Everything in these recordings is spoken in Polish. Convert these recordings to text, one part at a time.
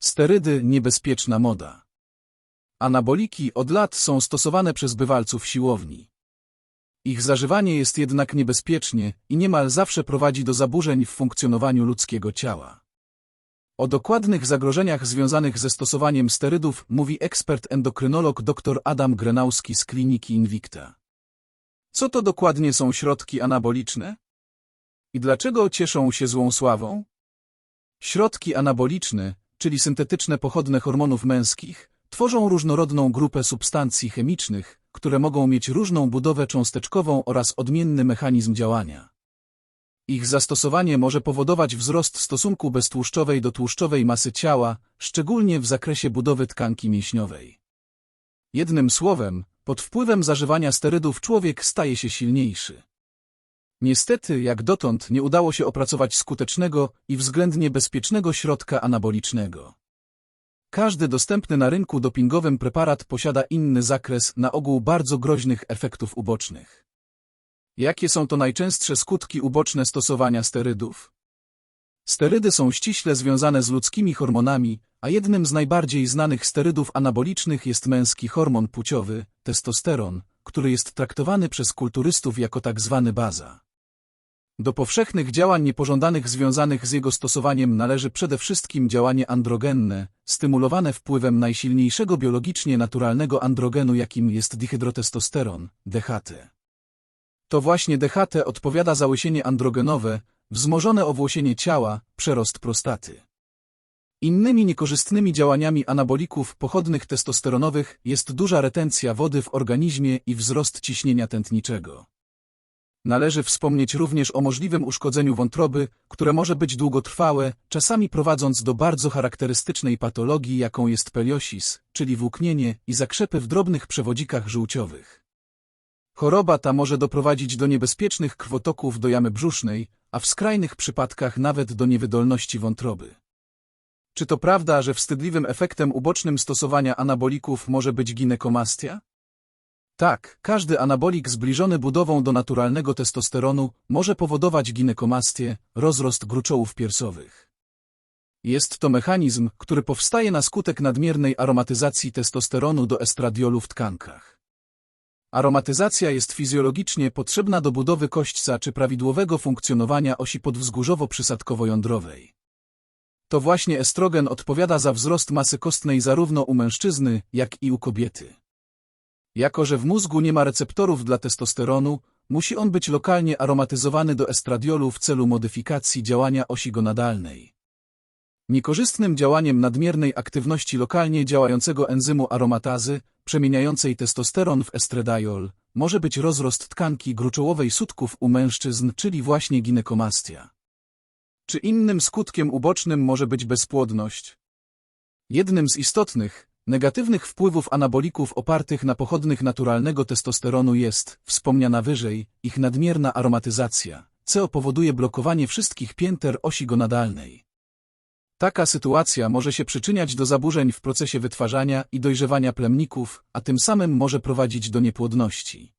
Sterydy niebezpieczna moda. Anaboliki od lat są stosowane przez bywalców siłowni. Ich zażywanie jest jednak niebezpiecznie i niemal zawsze prowadzi do zaburzeń w funkcjonowaniu ludzkiego ciała. O dokładnych zagrożeniach związanych ze stosowaniem sterydów mówi ekspert endokrynolog dr Adam Grenauski z kliniki Invicta. Co to dokładnie są środki anaboliczne? I dlaczego cieszą się złą sławą? Środki anaboliczne, czyli syntetyczne pochodne hormonów męskich, tworzą różnorodną grupę substancji chemicznych, które mogą mieć różną budowę cząsteczkową oraz odmienny mechanizm działania. Ich zastosowanie może powodować wzrost stosunku beztłuszczowej do tłuszczowej masy ciała, szczególnie w zakresie budowy tkanki mięśniowej. Jednym słowem, pod wpływem zażywania sterydów człowiek staje się silniejszy. Niestety, jak dotąd nie udało się opracować skutecznego i względnie bezpiecznego środka anabolicznego. Każdy dostępny na rynku dopingowym preparat posiada inny zakres na ogół bardzo groźnych efektów ubocznych. Jakie są to najczęstsze skutki uboczne stosowania sterydów? Sterydy są ściśle związane z ludzkimi hormonami, a jednym z najbardziej znanych sterydów anabolicznych jest męski hormon płciowy, testosteron, który jest traktowany przez kulturystów jako tak zwany baza. Do powszechnych działań niepożądanych związanych z jego stosowaniem należy przede wszystkim działanie androgenne, stymulowane wpływem najsilniejszego biologicznie naturalnego androgenu jakim jest dihydrotestosteron, DHT. To właśnie DHT odpowiada za łysienie androgenowe, wzmożone owłosienie ciała, przerost prostaty. Innymi niekorzystnymi działaniami anabolików pochodnych testosteronowych jest duża retencja wody w organizmie i wzrost ciśnienia tętniczego. Należy wspomnieć również o możliwym uszkodzeniu wątroby, które może być długotrwałe, czasami prowadząc do bardzo charakterystycznej patologii, jaką jest peliosis, czyli włóknienie i zakrzepy w drobnych przewodzikach żółciowych. Choroba ta może doprowadzić do niebezpiecznych krwotoków do jamy brzusznej, a w skrajnych przypadkach nawet do niewydolności wątroby. Czy to prawda, że wstydliwym efektem ubocznym stosowania anabolików może być ginekomastia? Tak, każdy anabolik zbliżony budową do naturalnego testosteronu może powodować ginekomastię, rozrost gruczołów piersiowych. Jest to mechanizm, który powstaje na skutek nadmiernej aromatyzacji testosteronu do estradiolu w tkankach. Aromatyzacja jest fizjologicznie potrzebna do budowy kośćca czy prawidłowego funkcjonowania osi podwzgórzowo-przysadkowo-jądrowej. To właśnie estrogen odpowiada za wzrost masy kostnej zarówno u mężczyzny, jak i u kobiety. Jako, że w mózgu nie ma receptorów dla testosteronu, musi on być lokalnie aromatyzowany do estradiolu w celu modyfikacji działania osi gonadalnej. Niekorzystnym działaniem nadmiernej aktywności lokalnie działającego enzymu aromatazy, przemieniającej testosteron w estradiol, może być rozrost tkanki gruczołowej sutków u mężczyzn, czyli właśnie ginekomastia. Czy innym skutkiem ubocznym może być bezpłodność? Jednym z istotnych, negatywnych wpływów anabolików opartych na pochodnych naturalnego testosteronu jest, wspomniana wyżej, ich nadmierna aromatyzacja, co powoduje blokowanie wszystkich pięter osi gonadalnej. Taka sytuacja może się przyczyniać do zaburzeń w procesie wytwarzania i dojrzewania plemników, a tym samym może prowadzić do niepłodności.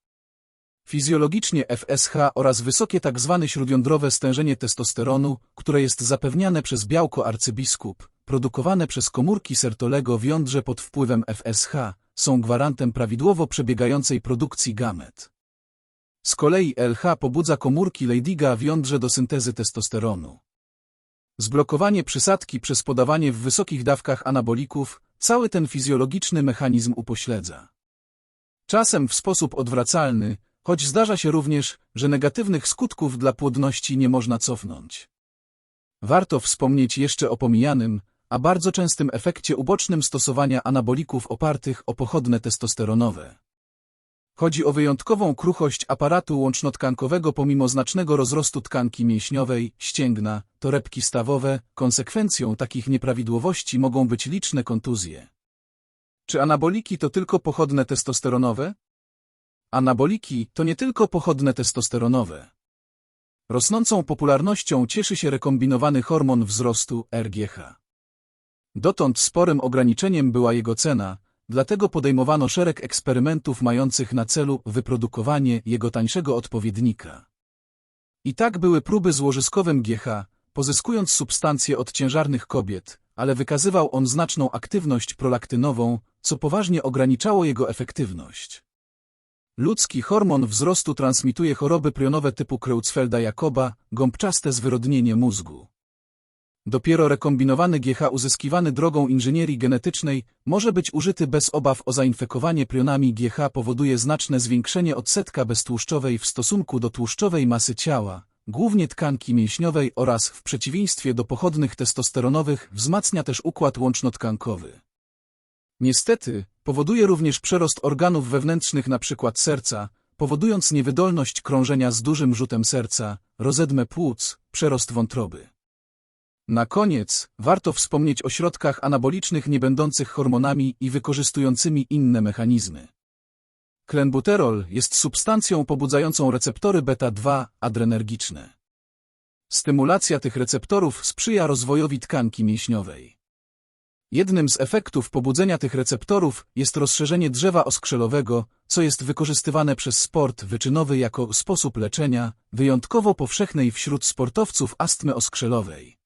Fizjologicznie FSH oraz wysokie tzw. Tak śródjądrowe stężenie testosteronu, które jest zapewniane przez białko arcybiskup, produkowane przez komórki sertolego w jądrze pod wpływem FSH, są gwarantem prawidłowo przebiegającej produkcji gamet. Z kolei LH pobudza komórki Leydiga w jądrze do syntezy testosteronu. Zblokowanie przysadki przez podawanie w wysokich dawkach anabolików cały ten fizjologiczny mechanizm upośledza. Czasem w sposób odwracalny, choć zdarza się również, że negatywnych skutków dla płodności nie można cofnąć. Warto wspomnieć jeszcze o pomijanym, a bardzo częstym efekcie ubocznym stosowania anabolików opartych o pochodne testosteronowe. Chodzi o wyjątkową kruchość aparatu łącznotkankowego pomimo znacznego rozrostu tkanki mięśniowej, ścięgna, torebki stawowe, konsekwencją takich nieprawidłowości mogą być liczne kontuzje. Czy anaboliki to tylko pochodne testosteronowe? Anaboliki to nie tylko pochodne testosteronowe. Rosnącą popularnością cieszy się rekombinowany hormon wzrostu RGH. Dotąd sporym ograniczeniem była jego cena, dlatego podejmowano szereg eksperymentów mających na celu wyprodukowanie jego tańszego odpowiednika. I tak były próby złożyskowym GH, pozyskując substancje od ciężarnych kobiet, ale wykazywał on znaczną aktywność prolaktynową, co poważnie ograniczało jego efektywność. Ludzki hormon wzrostu transmituje choroby prionowe typu Creutzfelda-Jakoba, gąbczaste zwyrodnienie mózgu. Dopiero rekombinowany GH uzyskiwany drogą inżynierii genetycznej może być użyty bez obaw o zainfekowanie prionami GH powoduje znaczne zwiększenie odsetka beztłuszczowej w stosunku do tłuszczowej masy ciała, głównie tkanki mięśniowej oraz w przeciwieństwie do pochodnych testosteronowych wzmacnia też układ łącznotkankowy. Niestety, powoduje również przerost organów wewnętrznych np. serca, powodując niewydolność krążenia z dużym rzutem serca, rozedmę płuc, przerost wątroby. Na koniec, warto wspomnieć o środkach anabolicznych niebędących hormonami i wykorzystującymi inne mechanizmy. Klenbuterol jest substancją pobudzającą receptory beta-2 adrenergiczne. Stymulacja tych receptorów sprzyja rozwojowi tkanki mięśniowej. Jednym z efektów pobudzenia tych receptorów jest rozszerzenie drzewa oskrzelowego, co jest wykorzystywane przez sport wyczynowy jako sposób leczenia, wyjątkowo powszechnej wśród sportowców astmy oskrzelowej.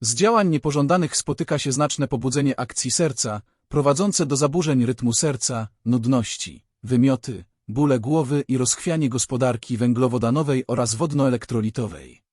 Z działań niepożądanych spotyka się znaczne pobudzenie akcji serca, prowadzące do zaburzeń rytmu serca, nudności, wymioty, bóle głowy i rozchwianie gospodarki węglowodanowej oraz wodnoelektrolitowej.